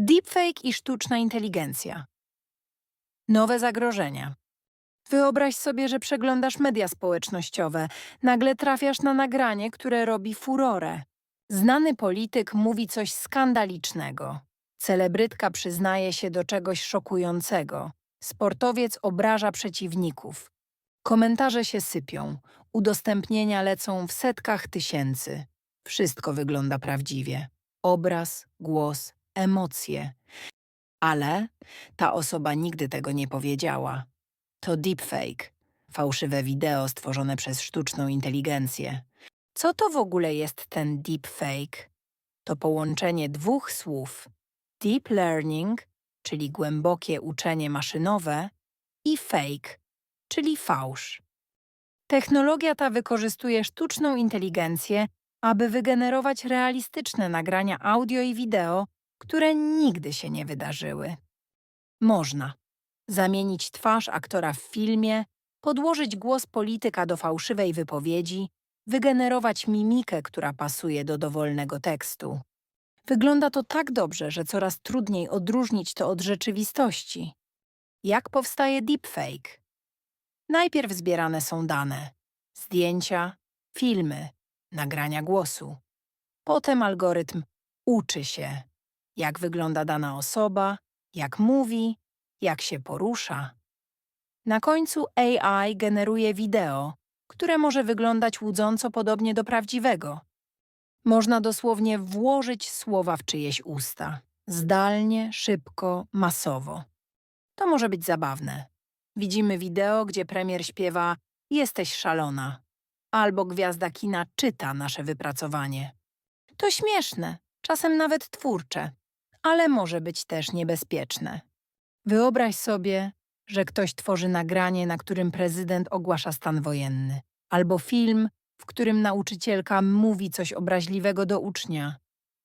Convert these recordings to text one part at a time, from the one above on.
Deepfake i sztuczna inteligencja. Nowe zagrożenia. Wyobraź sobie, że przeglądasz media społecznościowe. Nagle trafiasz na nagranie, które robi furorę. Znany polityk mówi coś skandalicznego. Celebrytka przyznaje się do czegoś szokującego. Sportowiec obraża przeciwników. Komentarze się sypią. Udostępnienia lecą w setkach tysięcy. Wszystko wygląda prawdziwie. Obraz, głos, emocje. Ale ta osoba nigdy tego nie powiedziała. To deepfake, fałszywe wideo stworzone przez sztuczną inteligencję. Co to w ogóle jest ten deepfake? To połączenie dwóch słów: deep learning, czyli głębokie uczenie maszynowe, i fake, czyli fałsz. Technologia ta wykorzystuje sztuczną inteligencję, aby wygenerować realistyczne nagrania audio i wideo, które nigdy się nie wydarzyły. Można zamienić twarz aktora w filmie, podłożyć głos polityka do fałszywej wypowiedzi, wygenerować mimikę, która pasuje do dowolnego tekstu. Wygląda to tak dobrze, że coraz trudniej odróżnić to od rzeczywistości. Jak powstaje deepfake? Najpierw zbierane są dane: zdjęcia, filmy, nagrania głosu. Potem algorytm uczy się, jak wygląda dana osoba, jak mówi, jak się porusza. Na końcu AI generuje wideo, które może wyglądać łudząco podobnie do prawdziwego. Można dosłownie włożyć słowa w czyjeś usta. Zdalnie, szybko, masowo. To może być zabawne. Widzimy wideo, gdzie premier śpiewa Jesteś szalona. Albo gwiazda kina czyta nasze wypracowanie. To śmieszne, czasem nawet twórcze, ale może być też niebezpieczne. Wyobraź sobie, że ktoś tworzy nagranie, na którym prezydent ogłasza stan wojenny, albo film, w którym nauczycielka mówi coś obraźliwego do ucznia,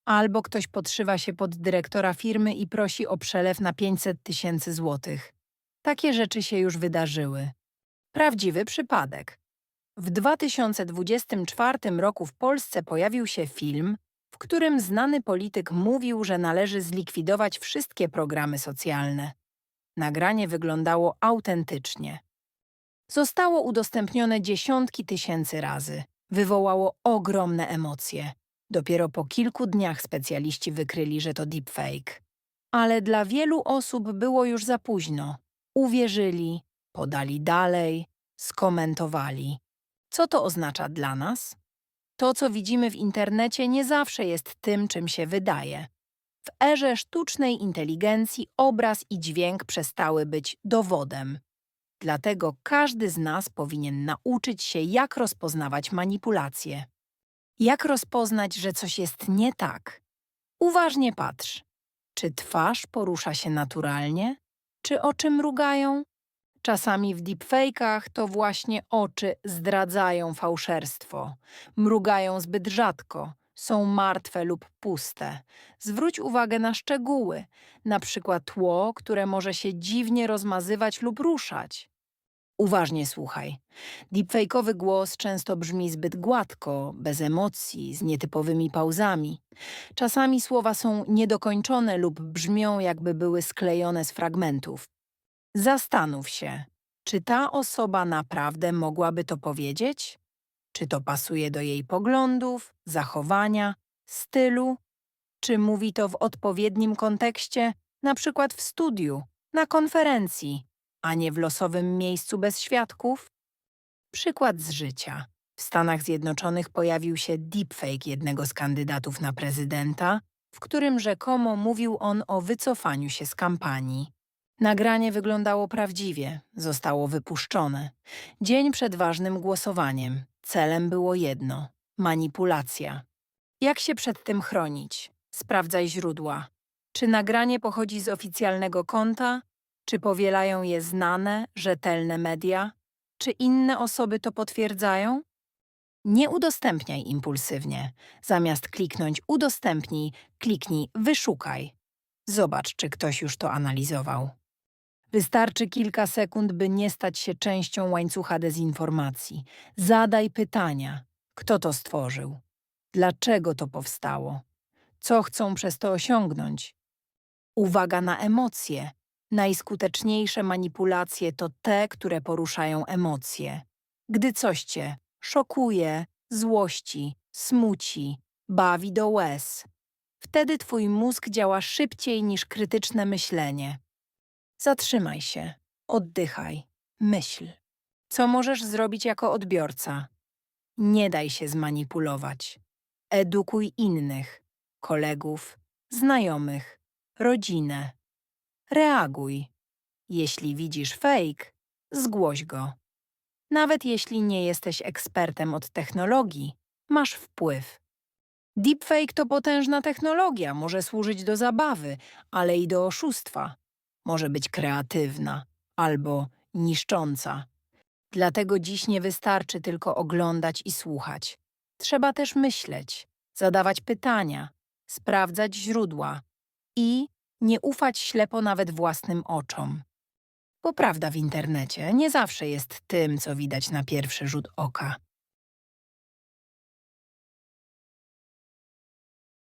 albo ktoś podszywa się pod dyrektora firmy i prosi o przelew na 500 tysięcy złotych. Takie rzeczy się już wydarzyły. Prawdziwy przypadek. W 2024 roku w Polsce pojawił się film, w którym znany polityk mówił, że należy zlikwidować wszystkie programy socjalne. Nagranie wyglądało autentycznie. Zostało udostępnione dziesiątki tysięcy razy. Wywołało ogromne emocje. Dopiero po kilku dniach specjaliści wykryli, że to deepfake. Ale dla wielu osób było już za późno. Uwierzyli, podali dalej, skomentowali. Co to oznacza dla nas? To, co widzimy w internecie, nie zawsze jest tym, czym się wydaje. W erze sztucznej inteligencji obraz i dźwięk przestały być dowodem. Dlatego każdy z nas powinien nauczyć się, jak rozpoznawać manipulacje. Jak rozpoznać, że coś jest nie tak? Uważnie patrz. Czy twarz porusza się naturalnie? Czy oczy mrugają? Czasami w deepfake'ach to właśnie oczy zdradzają fałszerstwo. Mrugają zbyt rzadko, są martwe lub puste. Zwróć uwagę na szczegóły, na przykład tło, które może się dziwnie rozmazywać lub ruszać. Uważnie słuchaj. Deepfake'owy głos często brzmi zbyt gładko, bez emocji, z nietypowymi pauzami. Czasami słowa są niedokończone lub brzmią, jakby były sklejone z fragmentów. Zastanów się, czy ta osoba naprawdę mogłaby to powiedzieć? Czy to pasuje do jej poglądów, zachowania, stylu? Czy mówi to w odpowiednim kontekście, na przykład w studiu, na konferencji, a nie w losowym miejscu bez świadków? Przykład z życia. W Stanach Zjednoczonych pojawił się deepfake jednego z kandydatów na prezydenta, w którym rzekomo mówił on o wycofaniu się z kampanii. Nagranie wyglądało prawdziwie, zostało wypuszczone. Dzień przed ważnym głosowaniem. Celem było jedno manipulacja. Jak się przed tym chronić? Sprawdzaj źródła. Czy nagranie pochodzi z oficjalnego konta? Czy powielają je znane, rzetelne media? Czy inne osoby to potwierdzają? Nie udostępniaj impulsywnie. Zamiast kliknąć udostępnij, kliknij wyszukaj. Zobacz, czy ktoś już to analizował. Wystarczy kilka sekund, by nie stać się częścią łańcucha dezinformacji. Zadaj pytania. Kto to stworzył? Dlaczego to powstało? Co chcą przez to osiągnąć? Uwaga na emocje. Najskuteczniejsze manipulacje to te, które poruszają emocje. Gdy coś cię szokuje, złości, smuci, bawi do łez, wtedy twój mózg działa szybciej niż krytyczne myślenie. Zatrzymaj się, oddychaj, myśl. Co możesz zrobić jako odbiorca? Nie daj się zmanipulować. Edukuj innych, kolegów, znajomych, rodzinę. Reaguj. Jeśli widzisz fake, zgłoś go. Nawet jeśli nie jesteś ekspertem od technologii, masz wpływ. Deepfake to potężna technologia, może służyć do zabawy, ale i do oszustwa. Może być kreatywna albo niszcząca. Dlatego dziś nie wystarczy tylko oglądać i słuchać. Trzeba też myśleć, zadawać pytania, sprawdzać źródła i nie ufać ślepo nawet własnym oczom. Bo prawda w internecie nie zawsze jest tym, co widać na pierwszy rzut oka.